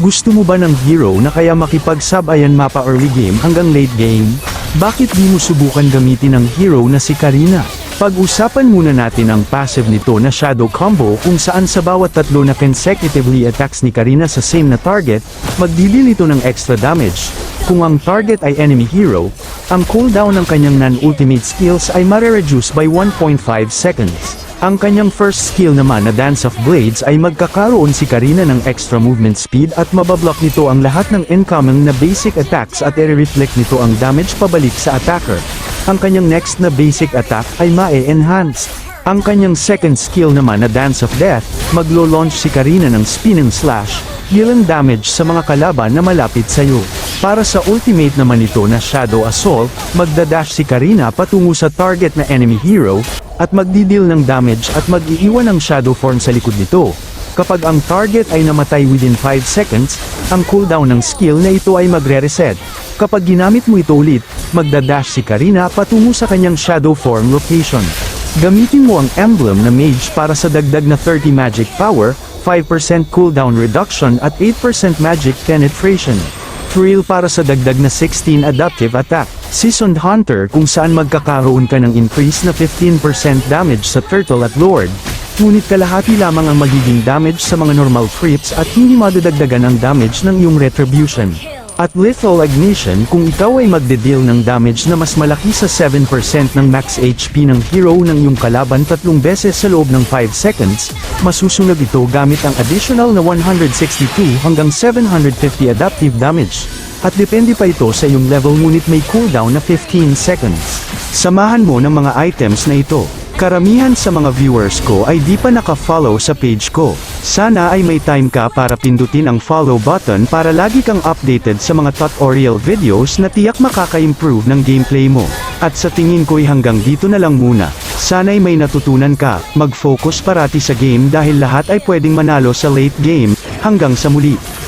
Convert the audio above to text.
Gusto mo ba ng hero na kaya makipag-sabayan mapa early game hanggang late game? Bakit di mo subukan gamitin ang hero na si Karina? Pag-usapan muna natin ang passive nito na Shadow Combo kung saan sa bawat tatlo na consecutively attacks ni Karina sa same na target, magdidil ito ng extra damage. Kung ang target ay enemy hero, ang cooldown ng kanyang non-ultimate skills ay mare-reduce by 1.5 seconds. Ang kanyang first skill naman na Dance of Blades ay magkakaroon si Karina ng extra movement speed at mabablock nito ang lahat ng incoming na basic attacks at i-reflect nito ang damage pabalik sa attacker. Ang kanyang next na basic attack ay mae-enhance. Ang kanyang second skill naman na Dance of Death, maglo-launch si Karina ng Spin and Slash, dealing damage sa mga kalaban na malapit sa iyo. Para sa ultimate naman ito na Shadow Assault, magdadash si Karina patungo sa target na enemy hero, at magdidil ng damage at mag-iiwan ng shadow form sa likod nito. Kapag ang target ay namatay within 5 seconds, ang cooldown ng skill na ito ay magre-reset. Kapag ginamit mo ito ulit, magdadash si Karina patungo sa kanyang shadow form location. Gamitin mo ang emblem na mage para sa dagdag na 30 magic power, 5% cooldown reduction at 8% magic penetration. Thrill para sa dagdag na 16 adaptive attack. Seasoned Hunter kung saan magkakaroon ka ng increase na 15% damage sa Turtle at Lord. Ngunit kalahati lamang ang magiging damage sa mga normal creeps at hindi madadagdagan ang damage ng iyong retribution. At Lethal Ignition kung ikaw ay magde-deal ng damage na mas malaki sa 7% ng max HP ng hero ng iyong kalaban tatlong beses sa loob ng 5 seconds, masusunod ito gamit ang additional na 162 hanggang 750 adaptive damage. At depende pa ito sa iyong level ngunit may cooldown na 15 seconds. Samahan mo ng mga items na ito. Karamihan sa mga viewers ko ay di pa naka-follow sa page ko. Sana ay may time ka para pindutin ang follow button para lagi kang updated sa mga tutorial videos na tiyak makaka-improve ng gameplay mo. At sa tingin ko'y hanggang dito na lang muna. Sana'y may natutunan ka, mag-focus parati sa game dahil lahat ay pwedeng manalo sa late game. Hanggang sa muli.